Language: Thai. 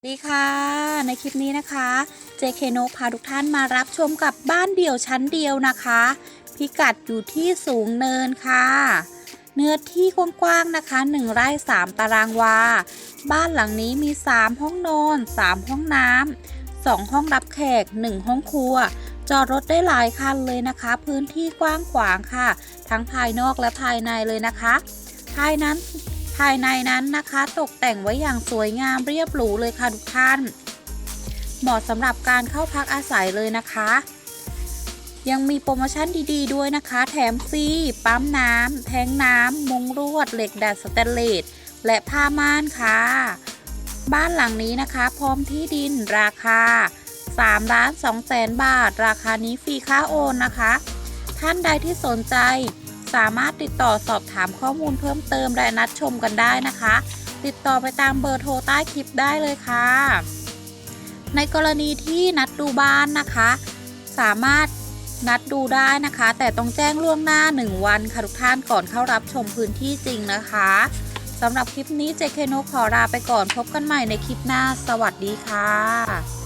สวัสดีค่ะ ในคลิปนี้นะคะ JK นกพาทุกท่านมารับชมกับบ้านเดี่ยวชั้นเดียวนะคะ พิกัดอยู่ที่สูงเนินค่ะ เนื้อที่กว้างๆนะคะ 1 ไร่ 3 ตารางวา บ้านหลังนี้มี 3 ห้องนอน 3 ห้องน้ำ 2 ห้องรับแขก 1 ห้องครัว จอดรถได้หลายคันเลยนะคะ พื้นที่กว้างขวางค่ะ ทั้งภายนอกและภายในเลยนะคะ ภายนั้น ภายในนั้นนะคะตกแต่งไว้อย่างสวยงามเรียบหรูเลยค่ะทุกท่าน เหมาะสำหรับการเข้าพักอาศัยเลยนะคะ ยังมีโปรโมชั่นดีๆ ด้วยนะคะ แถมฟรีปั๊มน้ำแทงน้ำมุงรวด เหล็กดัดสแตนเลสและผ้าม่านค่ะ บ้านหลังนี้นะคะ พร้อมที่ดินราคา3ล้าน2แสนบาท ราคานี้ฟรีค่าโอนนะคะ ท่านใดที่สนใจ สามารถติดต่อสอบถามข้อมูลเพิ่มเติมและนัดชมกันได้นะคะ ติดต่อไปตามเบอร์โทรใต้คลิปได้เลยค่ะ ในกรณีที่นัดดูบ้านนะคะ สามารถนัดดูได้นะคะ แต่ต้องแจ้งล่วงหน้า 1 วันค่ะทุกท่านก่อนเข้ารับชมพื้นที่จริงนะคะสำหรับคลิปนี้เจเคนขอลาไปก่อนพบกันใหม่ในคลิปหน้า สวัสดีค่ะ